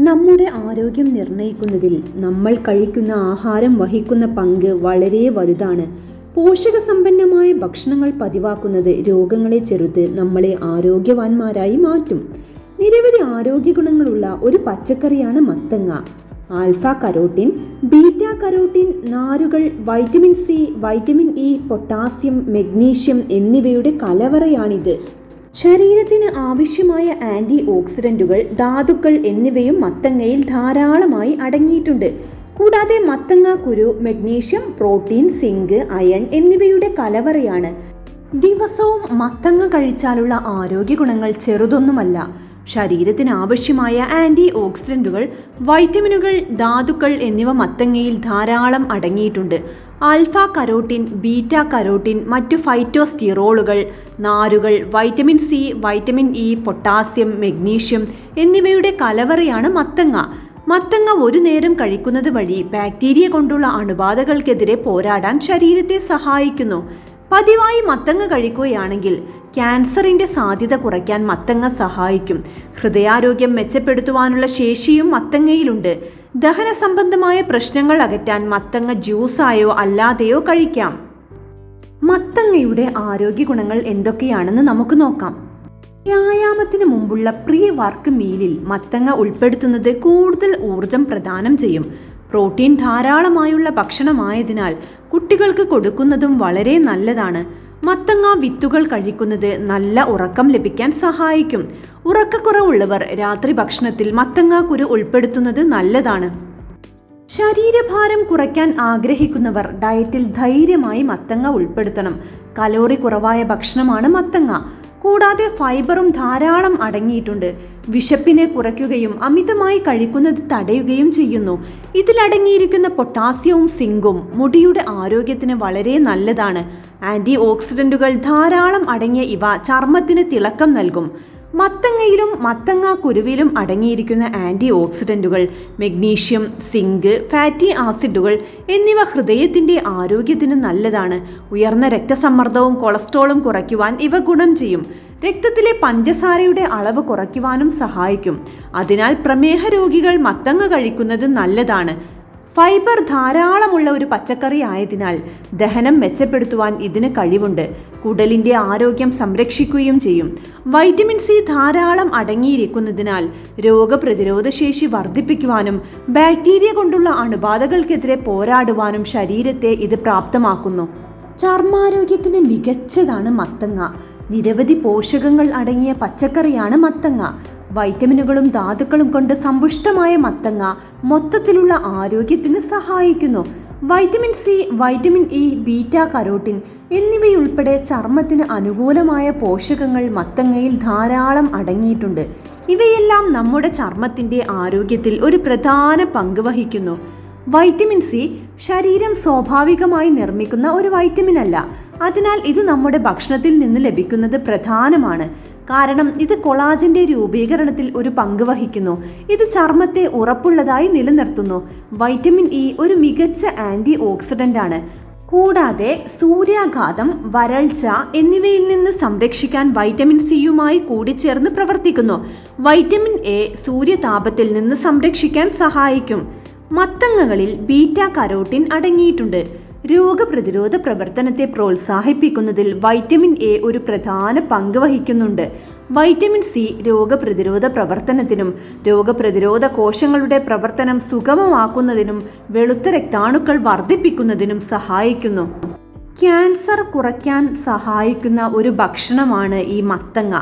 നമ്മുടെ ആരോഗ്യം നിർണയിക്കുന്നതിൽ നമ്മൾ കഴിക്കുന്ന ആഹാരം വഹിക്കുന്ന പങ്ക് വളരെ വലുതാണ്. പോഷകസമ്പന്നമായ ഭക്ഷണങ്ങൾ പതിവാക്കുന്നത് രോഗങ്ങളെ ചെറുത്ത് നമ്മളെ ആരോഗ്യവാന്മാരായി മാറ്റും. നിരവധി ആരോഗ്യ ഗുണങ്ങളുള്ള ഒരു പച്ചക്കറിയാണ് മത്തങ്ങ. ആൽഫ കരോട്ടിൻ ബീറ്റ കരോട്ടിൻ നാരുകൾ vitamin C vitamin E potassium magnesium എന്നിവയുടെ കലവറയാണിത്. ശരീരത്തിന് ആവശ്യമായ ആന്റി ഓക്സിഡന്റുകൾ ധാതുക്കൾ എന്നിവയും മത്തങ്ങയിൽ ധാരാളമായി അടങ്ങിയിട്ടുണ്ട്. കൂടാതെ മത്തങ്ങ കുരു മഗ്നീഷ്യം പ്രോട്ടീൻ സിങ്ക് അയൺ എന്നിവയുടെ കലവറയാണ്. ദിവസവും മത്തങ്ങ കഴിച്ചാലുള്ള ആരോഗ്യ ഗുണങ്ങൾ ചെറുതൊന്നുമല്ല. ശരീരത്തിന് ആവശ്യമായ ആന്റി ഓക്സിഡന്റുകൾ വൈറ്റമിനുകൾ ധാതുക്കൾ എന്നിവ മത്തങ്ങയിൽ ധാരാളം അടങ്ങിയിട്ടുണ്ട്. ആൽഫ കരോട്ടിൻ ബീറ്റ കരോട്ടിൻ മറ്റു ഫൈറ്റോസ്റ്റിറോളുകൾ നാരുകൾ vitamin C vitamin E potassium magnesium എന്നിവയുടെ കലവറയാണ് മത്തങ്ങ. മത്തങ്ങ ഒരു നേരം കഴിക്കുന്നത് വഴി ബാക്ടീരിയ കൊണ്ടുള്ള അണുബാധകൾക്കെതിരെ പോരാടാൻ ശരീരത്തെ സഹായിക്കുന്നു. പതിവായി മത്തങ്ങ കഴിക്കുകയാണെങ്കിൽ ക്യാൻസറിന്റെ സാധ്യത കുറയ്ക്കാൻ മത്തങ്ങ സഹായിക്കും. ഹൃദയാരോഗ്യം മെച്ചപ്പെടുത്തുവാനുള്ള ശേഷിയും മത്തങ്ങയിലുണ്ട്. ദഹന സംബന്ധമായ പ്രശ്നങ്ങൾ അകറ്റാൻ മത്തങ്ങ ജ്യൂസായോ അല്ലാതെയോ കഴിക്കാം. മത്തങ്ങയുടെ ആരോഗ്യ ഗുണങ്ങൾ എന്തൊക്കെയാണെന്ന് നമുക്ക് നോക്കാം. വ്യായാമത്തിന് മുമ്പുള്ള പ്രീ വർക്ക് മീലിൽ മത്തങ്ങ ഉൾപ്പെടുത്തുന്നത് കൂടുതൽ ഊർജം പ്രദാനം ചെയ്യും. പ്രോട്ടീൻ ധാരാളമായുള്ള ഭക്ഷണമായതിനാൽ കുട്ടികൾക്ക് കൊടുക്കുന്നതും വളരെ നല്ലതാണ്. മത്തങ്ങ വിത്തുകൾ കഴിക്കുന്നത് നല്ല ഉറക്കം ലഭിക്കാൻ സഹായിക്കും. ഉറക്കക്കുറവുള്ളവർ രാത്രി ഭക്ഷണത്തിൽ മത്തങ്ങ കുരു ഉൾപ്പെടുത്തുന്നത് നല്ലതാണ്. ശരീരഭാരം കുറയ്ക്കാൻ ആഗ്രഹിക്കുന്നവർ ഡയറ്റിൽ ധൈര്യമായി മത്തങ്ങ ഉൾപ്പെടുത്തണം. കലോറി കുറവായ ഭക്ഷണമാണ് മത്തങ്ങ. കൂടാതെ ഫൈബറും ധാരാളം അടങ്ങിയിട്ടുണ്ട്. വിശപ്പിനെ കുറയ്ക്കുകയും അമിതമായി കഴിക്കുന്നത് തടയുകയും ചെയ്യുന്നു. ഇതിലടങ്ങിയിരിക്കുന്ന പൊട്ടാസ്യവും സിങ്കും മുടിയുടെ ആരോഗ്യത്തിന് വളരെ നല്ലതാണ്. ആന്റി ഓക്സിഡന്റുകൾ ധാരാളം അടങ്ങിയ ഇവ ചർമ്മത്തിന് തിളക്കം നൽകും. മത്തങ്ങയിലും മത്തങ്ങ കുരുവിലും അടങ്ങിയിരിക്കുന്ന ആന്റി ഓക്സിഡന്റുകൾ മെഗ്നീഷ്യം സിങ്ക് ഫാറ്റി ആസിഡുകൾ എന്നിവ ഹൃദയത്തിന്റെ ആരോഗ്യത്തിന് നല്ലതാണ്. ഉയർന്ന രക്തസമ്മർദ്ദവും കൊളസ്ട്രോളും കുറയ്ക്കുവാൻ ഇവ ഗുണം ചെയ്യും. രക്തത്തിലെ പഞ്ചസാരയുടെ അളവ് കുറയ്ക്കുവാനും സഹായിക്കും. അതിനാൽ പ്രമേഹ രോഗികൾ മത്തങ്ങ കഴിക്കുന്നത് നല്ലതാണ്. ഫൈബർ ധാരാളമുള്ള ഒരു പച്ചക്കറി ആയതിനാൽ ദഹനം മെച്ചപ്പെടുത്തുവാൻ ഇതിന് കഴിവുണ്ട്. കുടലിന്റെ ആരോഗ്യം സംരക്ഷിക്കുകയും ചെയ്യും. വൈറ്റമിൻ സി ധാരാളം അടങ്ങിയിരിക്കുന്നതിനാൽ രോഗപ്രതിരോധ ശേഷി വർദ്ധിപ്പിക്കുവാനും ബാക്ടീരിയ കൊണ്ടുള്ള അണുബാധകൾക്കെതിരെ പോരാടുവാനും ശരീരത്തെ ഇത് പ്രാപ്തമാക്കുന്നു. ചർമാരോഗ്യത്തിന് മികച്ചതാണ് മത്തങ്ങ. നിരവധി പോഷകങ്ങൾ അടങ്ങിയ പച്ചക്കറിയാണ് മത്തങ്ങ. വൈറ്റമിനുകളും ധാതുക്കളും കൊണ്ട് സമ്പുഷ്ടമായ മത്തങ്ങ മൊത്തത്തിലുള്ള ആരോഗ്യത്തിന് സഹായിക്കുന്നു. Vitamin C vitamin E beta carotene എന്നിവയുൾപ്പെടെ ചർമ്മത്തിന് അനുകൂലമായ പോഷകങ്ങൾ മത്തങ്ങയിൽ ധാരാളം അടങ്ങിയിട്ടുണ്ട്. ഇവയെല്ലാം നമ്മുടെ ചർമ്മത്തിന്റെ ആരോഗ്യത്തിൽ ഒരു പ്രധാന പങ്ക് വഹിക്കുന്നു. വൈറ്റമിൻ സി ശരീരം സ്വാഭാവികമായി നിർമ്മിക്കുന്ന ഒരു വൈറ്റമിൻ അല്ല. അതിനാൽ ഇത് നമ്മുടെ ഭക്ഷണത്തിൽ നിന്ന് ലഭിക്കുന്നത് പ്രധാനമാണ്. കാരണം ഇത് കൊളാജിന്റെ രൂപീകരണത്തിൽ ഒരു പങ്ക് വഹിക്കുന്നു. ഇത് ചർമ്മത്തെ ഉറപ്പുള്ളതായി നിലനിർത്തുന്നു. വൈറ്റമിൻ ഇ ഒരു മികച്ച ആന്റി ഓക്സിഡന്റ് ആണ് കൂടാതെ സൂര്യാഘാതം വരൾച്ച എന്നിവയിൽ നിന്ന് സംരക്ഷിക്കാൻ വൈറ്റമിൻ സിയുമായി കൂടിച്ചേർന്ന് പ്രവർത്തിക്കുന്നു. വൈറ്റമിൻ എ സൂര്യതാപത്തിൽ നിന്ന് സംരക്ഷിക്കാൻ സഹായിക്കും. മത്തങ്ങകളിൽ ബീറ്റ കരോട്ടിൻ അടങ്ങിയിട്ടുണ്ട്. രോഗപ്രതിരോധ പ്രവർത്തനത്തെ പ്രോത്സാഹിപ്പിക്കുന്നതിൽ വൈറ്റമിൻ എ ഒരു പ്രധാന പങ്ക് വഹിക്കുന്നുണ്ട്. വൈറ്റമിൻ സി രോഗപ്രതിരോധ പ്രവർത്തനത്തിനും രോഗപ്രതിരോധ കോശങ്ങളുടെ പ്രവർത്തനം സുഗമമാക്കുന്നതിനും വെളുത്ത രക്താണുക്കൾ വർദ്ധിപ്പിക്കുന്നതിനും സഹായിക്കുന്നു. ക്യാൻസർ കുറയ്ക്കാൻ സഹായിക്കുന്ന ഒരു ഭക്ഷണമാണ് ഈ മത്തങ്ങ.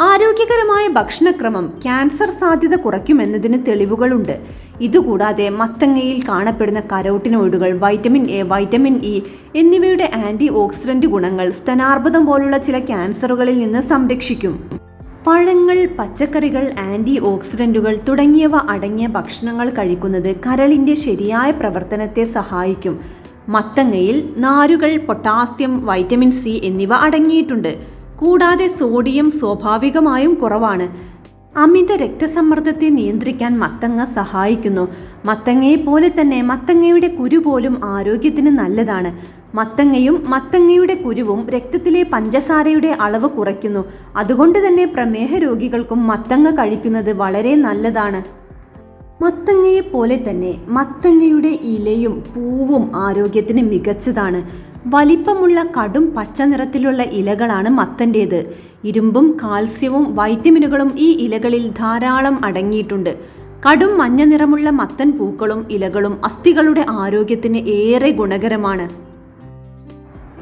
ആരോഗ്യകരമായ ഭക്ഷണക്രമം ക്യാൻസർ സാധ്യത കുറയ്ക്കുമെന്നതിന് തെളിവുകളുണ്ട്. ഇതുകൂടാതെ മത്തങ്ങയിൽ കാണപ്പെടുന്ന കരോട്ടിനോയിഡുകൾ വൈറ്റമിൻ എ വൈറ്റമിൻ ഇ എന്നിവയുടെ ആന്റി ഓക്സിഡന്റ് ഗുണങ്ങൾ സ്തനാർബുദം പോലുള്ള ചില ക്യാൻസറുകളിൽ നിന്ന് സംരക്ഷിക്കും. പഴങ്ങൾ പച്ചക്കറികൾ ആന്റി ഓക്സിഡന്റുകൾ തുടങ്ങിയവ അടങ്ങിയ ഭക്ഷണങ്ങൾ കഴിക്കുന്നത് കരളിന്റെ ശരിയായ പ്രവർത്തനത്തെ സഹായിക്കും. മത്തങ്ങയിൽ നാരുകൾ പൊട്ടാസ്യം വൈറ്റമിൻ സി എന്നിവ അടങ്ങിയിട്ടുണ്ട്. കൂടാതെ സോഡിയം സ്വാഭാവികമായും കുറവാണ്. അമിത രക്തസമ്മർദ്ദത്തെ നിയന്ത്രിക്കാൻ മത്തങ്ങ സഹായിക്കുന്നു. മത്തങ്ങയെ പോലെ തന്നെ മത്തങ്ങയുടെ കുരു പോലും ആരോഗ്യത്തിന് നല്ലതാണ്. മത്തങ്ങയും മത്തങ്ങയുടെ കുരുവും രക്തത്തിലെ പഞ്ചസാരയുടെ അളവ് കുറയ്ക്കുന്നു. അതുകൊണ്ട് തന്നെ പ്രമേഹ രോഗികൾക്കും മത്തങ്ങ കഴിക്കുന്നത് വളരെ നല്ലതാണ്. മത്തങ്ങയെ പോലെ തന്നെ മത്തങ്ങയുടെ ഇലയും പൂവും ആരോഗ്യത്തിന് മികച്ചതാണ്. വലിപ്പമുള്ള കടും പച്ച നിറത്തിലുള്ള ഇലകളാണ് മത്തന്റേത് ഇരുമ്പും കാൽസ്യവും വൈറ്റമിനുകളും ഈ ഇലകളിൽ ധാരാളം അടങ്ങിയിട്ടുണ്ട്. കടും മഞ്ഞ നിറമുള്ള മത്തൻ പൂക്കളും ഇലകളും അസ്ഥികളുടെ ആരോഗ്യത്തിന് ഏറെ ഗുണകരമാണ്.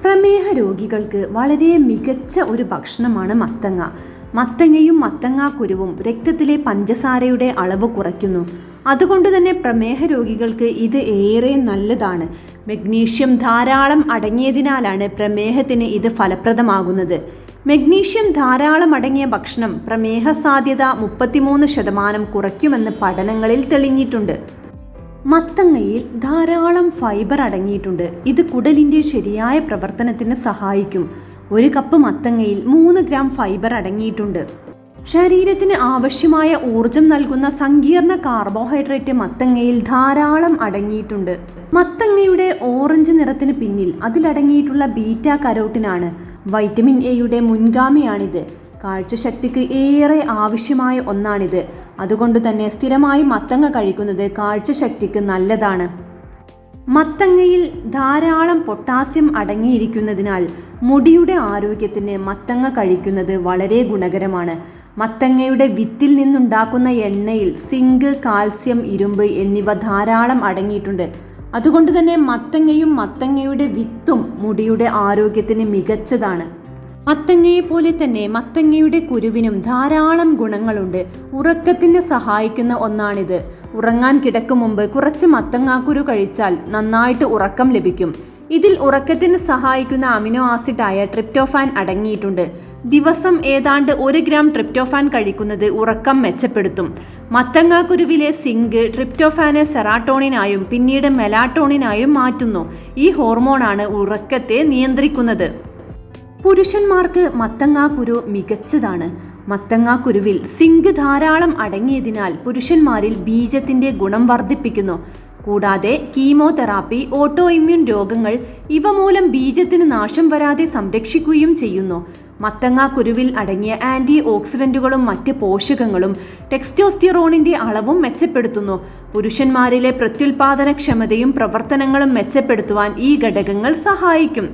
പ്രമേഹ രോഗികൾക്ക് വളരെ മികച്ച ഒരു ഭക്ഷണമാണ് മത്തങ്ങ. മത്തങ്ങയും മത്തങ്ങാക്കുരുവും രക്തത്തിലെ പഞ്ചസാരയുടെ അളവ് കുറയ്ക്കുന്നു. അതുകൊണ്ട് തന്നെ പ്രമേഹ രോഗികൾക്ക് ഇത് ഏറെ നല്ലതാണ്. മഗ്നീഷ്യം ധാരാളം അടങ്ങിയതിനാലാണ് പ്രമേഹത്തിന് ഇത് ഫലപ്രദമാകുന്നത്. മഗ്നീഷ്യം ധാരാളം അടങ്ങിയ ഭക്ഷണം പ്രമേഹ സാധ്യത മുപ്പത്തിമൂന്ന് ശതമാനം കുറയ്ക്കുമെന്ന് പഠനങ്ങളിൽ തെളിഞ്ഞിട്ടുണ്ട്. മത്തങ്ങയിൽ ധാരാളം ഫൈബർ അടങ്ങിയിട്ടുണ്ട്. ഇത് കുടലിന്റെ ശരിയായ പ്രവർത്തനത്തിന് സഹായിക്കും. ഒരു കപ്പ് മത്തങ്ങയിൽ മൂന്ന് ഗ്രാം ഫൈബർ അടങ്ങിയിട്ടുണ്ട്. ശരീരത്തിന് ആവശ്യമായ ഊർജം നൽകുന്ന സങ്കീർണ കാർബോഹൈഡ്രേറ്റ് മത്തങ്ങയിൽ ധാരാളം അടങ്ങിയിട്ടുണ്ട്. മത്തങ്ങയുടെ ഓറഞ്ച് നിറത്തിന് പിന്നിൽ അതിലടങ്ങിയിട്ടുള്ള ബീറ്റ കരോട്ടിനാണ് വൈറ്റമിൻ എയുടെ മുൻഗാമിയാണിത്. കാഴ്ചശക്തിക്ക് ഏറെ ആവശ്യമായ ഒന്നാണിത്. അതുകൊണ്ട് തന്നെ സ്ഥിരമായി മത്തങ്ങ കഴിക്കുന്നത് കാഴ്ചശക്തിക്ക് നല്ലതാണ്. മത്തങ്ങയിൽ ധാരാളം പൊട്ടാസ്യം അടങ്ങിയിരിക്കുന്നതിനാൽ മുടിയുടെ ആരോഗ്യത്തിന് മത്തങ്ങ കഴിക്കുന്നത് വളരെ ഗുണകരമാണ്. മത്തങ്ങയുടെ വിത്തിൽ നിന്നുണ്ടാക്കുന്ന എണ്ണയിൽ സിങ്ക് കാൽസ്യം ഇരുമ്പ് എന്നിവ ധാരാളം അടങ്ങിയിട്ടുണ്ട്. അതുകൊണ്ട് തന്നെ മത്തങ്ങയും മത്തങ്ങയുടെ വിത്തും മുടിയുടെ ആരോഗ്യത്തിന് മികച്ചതാണ്. മത്തങ്ങയെ പോലെ തന്നെ മത്തങ്ങയുടെ കുരുവിനും ധാരാളം ഗുണങ്ങളുണ്ട്. ഉറക്കത്തിന് സഹായിക്കുന്ന ഒന്നാണിത്. ഉറങ്ങാൻ കിടക്കും മുമ്പ് കുറച്ച് മത്തങ്ങാക്കുരു കഴിച്ചാൽ നന്നായിട്ട് ഉറക്കം ലഭിക്കും. ഇതിൽ ഉറക്കത്തിന് സഹായിക്കുന്ന അമിനോ ആസിഡായ ട്രിപ്റ്റോഫാൻ അടങ്ങിയിട്ടുണ്ട്. ദിവസം ഏതാണ്ട് ഒരു ഗ്രാം ട്രിപ്റ്റോഫാൻ കഴിക്കുന്നത് ഉറക്കം മെച്ചപ്പെടുത്തും. മത്തങ്ങാക്കുരുവിലെ സിങ്ക് ട്രിപ്റ്റോഫാനെ സെറാട്ടോണിനായും പിന്നീട് മെലാട്ടോണിനായും മാറ്റുന്നു. ഈ ഹോർമോണാണ് ഉറക്കത്തെ നിയന്ത്രിക്കുന്നത്. പുരുഷന്മാർക്ക് മത്തങ്ങാക്കുരു മികച്ചതാണ്. മത്തങ്ങാക്കുരുവിൽ സിങ്ക് ധാരാളം അടങ്ങിയതിനാൽ പുരുഷന്മാരിൽ ബീജത്തിന്റെ ഗുണം വർദ്ധിപ്പിക്കുന്നു. കൂടാതെ കീമോതെറാപ്പി ഓട്ടോ ഇമ്മ്യൂൺ രോഗങ്ങൾ ഇവ മൂലം ബീജത്തിന് നാശം വരാതെ സംരക്ഷിക്കുകയും ചെയ്യുന്നു. മത്തങ്ങാക്കുരുവിൽ അടങ്ങിയ ആന്റി ഓക്സിഡന്റുകളും മറ്റ് പോഷകങ്ങളും ടെക്സ്റ്റോസ്റ്റിറോണിന്റെ അളവും മെച്ചപ്പെടുത്തുന്നു. പുരുഷന്മാരിലെ പ്രത്യുൽപാദനക്ഷമതയും പ്രവർത്തനങ്ങളും മെച്ചപ്പെടുത്തുവാൻ ഈ ഘടകങ്ങൾ സഹായിക്കും.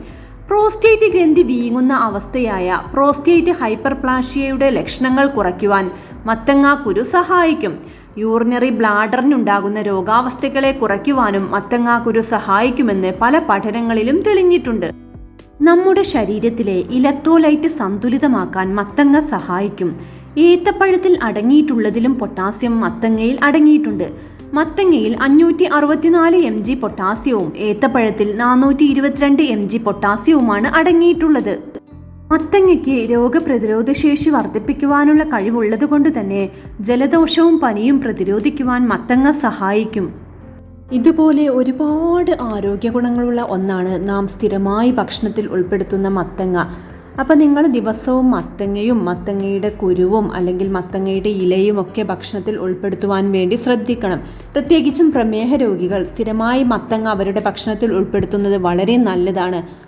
പ്രോസ്റ്റേറ്റ് ഗ്രന്ഥി വീങ്ങുന്ന അവസ്ഥയായ പ്രോസ്റ്റേറ്റ് ഹൈപ്പർപ്ലാഷിയയുടെ ലക്ഷണങ്ങൾ കുറയ്ക്കുവാൻ മത്തങ്ങാക്കുരു സഹായിക്കും. യൂറിനറി ബ്ലാഡറിനുണ്ടാകുന്ന രോഗാവസ്ഥകളെ കുറയ്ക്കുവാനും മത്തങ്ങാക്കുരു സഹായിക്കുമെന്ന് പല പഠനങ്ങളിലും തെളിഞ്ഞിട്ടുണ്ട്. നമ്മുടെ ശരീരത്തിലെ ഇലക്ട്രോലൈറ്റ് സന്തുലിതമാക്കാൻ മത്തങ്ങ സഹായിക്കും. ഏത്തപ്പഴത്തിൽ അടങ്ങിയിട്ടുള്ളതിലും പൊട്ടാസ്യം മത്തങ്ങയിൽ അടങ്ങിയിട്ടുണ്ട്. മത്തങ്ങയിൽ അഞ്ഞൂറ്റി അറുപത്തിനാല് എം ജി പൊട്ടാസ്യവും ഏത്തപ്പഴത്തിൽ നാനൂറ്റി ഇരുപത്തിരണ്ട് എം ജി പൊട്ടാസ്യവുമാണ് അടങ്ങിയിട്ടുള്ളത്. മത്തങ്ങയ്ക്ക് രോഗപ്രതിരോധ ശേഷി വർദ്ധിപ്പിക്കുവാനുള്ള കഴിവുള്ളത് കൊണ്ട് തന്നെ ജലദോഷവും പനിയും പ്രതിരോധിക്കുവാൻ മത്തങ്ങ സഹായിക്കും. ഇതുപോലെ ഒരുപാട് ആരോഗ്യ ഗുണങ്ങളുള്ള ഒന്നാണ് നാം സ്ഥിരമായി ഭക്ഷണത്തിൽ ഉൾപ്പെടുത്തുന്ന മത്തങ്ങ. അപ്പോൾ നിങ്ങൾ ദിവസവും മത്തങ്ങയും മത്തങ്ങയുടെ കുരുവും അല്ലെങ്കിൽ മത്തങ്ങയുടെ ഇലയും ഒക്കെ ഭക്ഷണത്തിൽ ഉൾപ്പെടുത്തുവാൻ വേണ്ടി ശ്രദ്ധിക്കണം. പ്രത്യേകിച്ചും പ്രമേഹ രോഗികൾ സ്ഥിരമായി മത്തങ്ങ അവരുടെ ഭക്ഷണത്തിൽ ഉൾപ്പെടുത്തുന്നത് വളരെ നല്ലതാണ്.